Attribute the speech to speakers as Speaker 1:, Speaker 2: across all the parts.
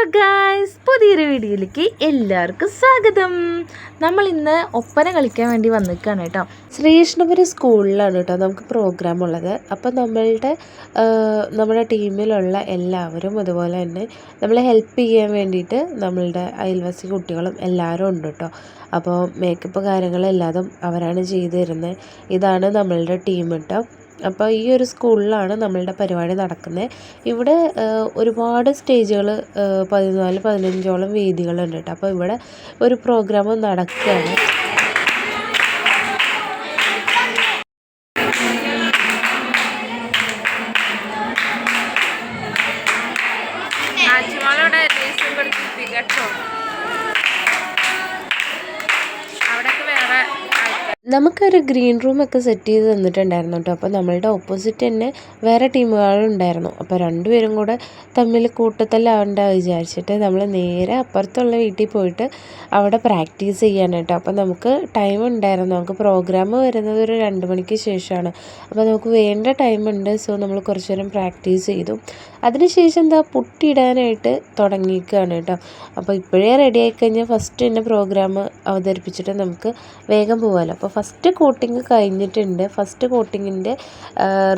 Speaker 1: Hello guys പുതിയൊരു വീഡിയോയിലേക്ക് എല്ലാവർക്കും സ്വാഗതം. നമ്മൾ ഇന്ന് ഒപ്പന കളിക്കാൻ വേണ്ടി വന്നിരിക്കുകയാണ് കേട്ടോ.
Speaker 2: ശ്രീകൃഷ്ണപുരം സ്കൂളിലാണ് കേട്ടോ നമുക്ക് പ്രോഗ്രാം ഉള്ളത്. അപ്പം നമ്മളുടെ നമ്മുടെ ടീമിലുള്ള എല്ലാവരും അതുപോലെ തന്നെ നമ്മളെ ഹെൽപ്പ് ചെയ്യാൻ വേണ്ടിയിട്ട് നമ്മളുടെ അയൽവാസി കുട്ടികളും എല്ലാവരും ഉണ്ട് കേട്ടോ. അപ്പോൾ മേക്കപ്പ് കാര്യങ്ങളെല്ലാതും അവരാണ് ചെയ്തു തരുന്നത്. ഇതാണ് നമ്മളുടെ ടീം കേട്ടോ. അപ്പോൾ ഈ ഒരു സ്കൂളിലാണ് നമ്മളുടെ പരിപാടി നടക്കുന്നത്. ഇവിടെ ഒരുപാട് സ്റ്റേജുകൾ പതിനാല് പതിനഞ്ചോളം വേദികളുണ്ട് കേട്ടോ. അപ്പോൾ ഇവിടെ ഒരു പ്രോഗ്രാം നടക്കുകയാണ്.
Speaker 1: പഠിപ്പിക്കും കേട്ടോ
Speaker 2: നമുക്കൊരു ഗ്രീൻ റൂമൊക്കെ സെറ്റ് ചെയ്ത് തന്നിട്ടുണ്ടായിരുന്നു കേട്ടോ. അപ്പോൾ നമ്മളുടെ ഓപ്പോസിറ്റ് തന്നെ വേറെ ടീമുകളുണ്ടായിരുന്നു. അപ്പോൾ രണ്ടുപേരും കൂടെ തമ്മിൽ കൂട്ടത്തിലാവണ്ട വിചാരിച്ചിട്ട് നമ്മൾ നേരെ അപ്പുറത്തുള്ള വീട്ടിൽ പോയിട്ട് അവിടെ പ്രാക്ടീസ് ചെയ്യാനായിട്ട് അപ്പോൾ നമുക്ക് ടൈം ഉണ്ടായിരുന്നു. നമുക്ക് പ്രോഗ്രാം വരുന്നത് ഒരു രണ്ട് മണിക്ക് ശേഷമാണ്. അപ്പോൾ നമുക്ക് വേണ്ട ടൈം ഉണ്ട്. സോ നമ്മൾ കുറച്ച് നേരം പ്രാക്ടീസ് ചെയ്തു. അതിനുശേഷം എന്താ പുട്ടിയിടാനായിട്ട് തുടങ്ങിയിരിക്കുകയാണ് കേട്ടോ. അപ്പോൾ ഇപ്പോഴേ റെഡി ആയിക്കഴിഞ്ഞാൽ ഫസ്റ്റ് തന്നെ പ്രോഗ്രാം അവതരിപ്പിച്ചിട്ട് നമുക്ക് വേഗം പോകാമല്ലോ. അപ്പോൾ ഫസ്റ്റ് കോട്ടിങ് കഴിഞ്ഞിട്ടുണ്ട്. ഫസ്റ്റ് കോട്ടിങ്ങിന്റെ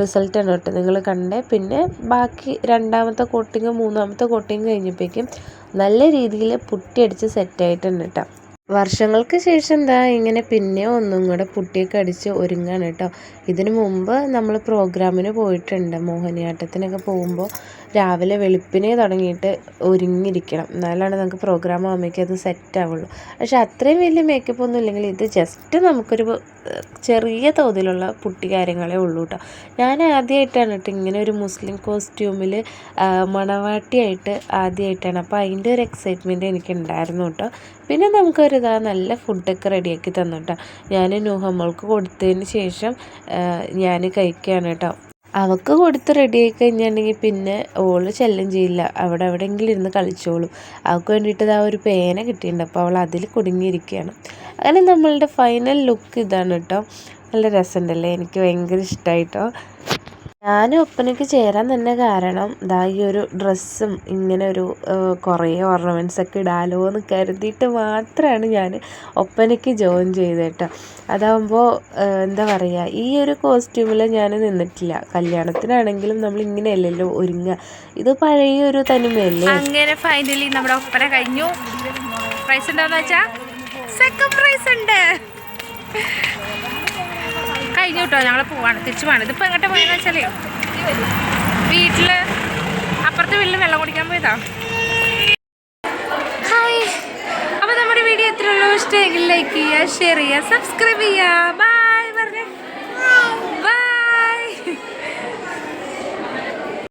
Speaker 2: റിസൾട്ടാണ് കേട്ടോ നിങ്ങൾ കണ്ടേ. പിന്നെ ബാക്കി രണ്ടാമത്തെ കോട്ടിങ് മൂന്നാമത്തെ കോട്ടിങ് കഴിഞ്ഞപ്പോഴേക്കും നല്ല രീതിയിൽ പുട്ടിയടിച്ച് സെറ്റായിട്ടുണ്ട് കേട്ടോ. വർഷങ്ങൾക്ക് ശേഷം എന്താ ഇങ്ങനെ പിന്നെ ഒന്നും കൂടെ പുട്ടിയൊക്കെ കടിച്ച് ഒരുങ്ങാണ് കേട്ടോ. ഇതിനു മുമ്പ് നമ്മൾ പ്രോഗ്രാമിന് പോയിട്ടുണ്ട്. മോഹിനിയാട്ടത്തിനൊക്കെ പോകുമ്പോൾ രാവിലെ വെളുപ്പിനെ തുടങ്ങിയിട്ട് ഒരുങ്ങിയിരിക്കണം. എന്നാലാണ് നമുക്ക് പ്രോഗ്രാം ആകുമ്പോഴേക്കും അത് സെറ്റ് ആവുള്ളൂ. പക്ഷെ അത്രയും വലിയ മേക്കപ്പ് ഒന്നും ഇല്ലെങ്കിൽ ഇത് ജസ്റ്റ് നമുക്കൊരു ചെറിയ തോതിലുള്ള പുട്ടി കാര്യങ്ങളേ ഉള്ളൂ കേട്ടോ. ഞാൻ ആദ്യമായിട്ടാണ് കേട്ടോ ഇങ്ങനെ ഒരു മുസ്ലിം കോസ്റ്റ്യൂമിൽ മണവാട്ടിയായിട്ട് ആദ്യമായിട്ടാണ് അപ്പോൾ അതിന്റെ ഒരു എക്സൈറ്റ്മെന്റ് എനിക്ക് ഉണ്ടായിരുന്നു കേട്ടോ. പിന്നെ നമുക്കൊരു ഇതാ നല്ല ഫുഡൊക്കെ റെഡിയാക്കി തന്നു കേട്ടോ ഞാൻ നൂഹമ്മൾക്ക് കൊടുത്തതിന് ശേഷം ഞാൻ കഴിക്കുകയാണ് കേട്ടോ അവൾക്ക് കൊടുത്ത് റെഡി ആയി കഴിഞ്ഞിട്ടുണ്ടെങ്കിൽ പിന്നെ ഓൾ ശല്യം ചെയ്യില്ല. അവിടെ എവിടെയെങ്കിലും ഇരുന്ന് കളിച്ചോളും. അവൾക്ക് വേണ്ടിയിട്ട് ഇതാ ഒരു പേന കിട്ടിയിട്ടുണ്ട്. അപ്പോൾ അവൾ അതിൽ കുടുങ്ങിയിരിക്കുകയാണ്. അങ്ങനെ നമ്മളുടെ ഫൈനൽ ലുക്ക് ഇതാണ് കേട്ടോ നല്ല രസമുണ്ടല്ലേ? എനിക്ക് ഭയങ്കര ഇഷ്ടമായിട്ടോ ഞാൻ ഒപ്പനയ്ക്ക് ചേരാൻ തന്നെ കാരണം ദാ ഈ ഒരു ഡ്രസ്സും ഇങ്ങനെ ഒരു കുറേ ഓർണമെന്റ്സ് ഒക്കെ ഇടാലോ എന്ന് കരുതിയിട്ട് മാത്രമാണ് ഞാൻ ഒപ്പനയ്ക്ക് ജോയിൻ ചെയ്തത് കേട്ടോ അതാകുമ്പോൾ എന്താ പറയുക ഈ ഒരു കോസ്റ്റ്യൂമിൽ ഞാൻ നിന്നിട്ടില്ല. കല്യാണത്തിനാണെങ്കിലും നമ്മൾ ഇങ്ങനെയല്ലല്ലോ ഒരുങ്ങുക ഇത് പഴയ ഒരു തനിമയല്ലേ?
Speaker 1: അങ്ങനെ ഫൈനലി നമ്മുടെ ഒപ്പന കഴിഞ്ഞു. പ്രൈസ് ഉണ്ടോന്ന് വെച്ചാൽ സെക്കൻഡ് പ്രൈസ് ഉണ്ട്. കഴിഞ്ഞു കേട്ടോ ഞങ്ങൾ പോവാണ് തിരിച്ചു പോവാണ്. ഇതിപ്പോ എങ്ങോട്ട് പോയെന്ന് വെച്ചാൽ വീട്ടിൽ അപ്പുറത്തെ വീട്ടിൽ വെള്ളം കുടിക്കാൻ പോയതാ. ഹായ് അപ്പോൾ നമ്മുടെ വീഡിയോ എത്രയുള്ളൂ ഇഷ്ടമെങ്കിൽ ലൈക്ക് ചെയ്യുക ഷെയർ ചെയ്യുക സബ്സ്ക്രൈബ് ചെയ്യുക.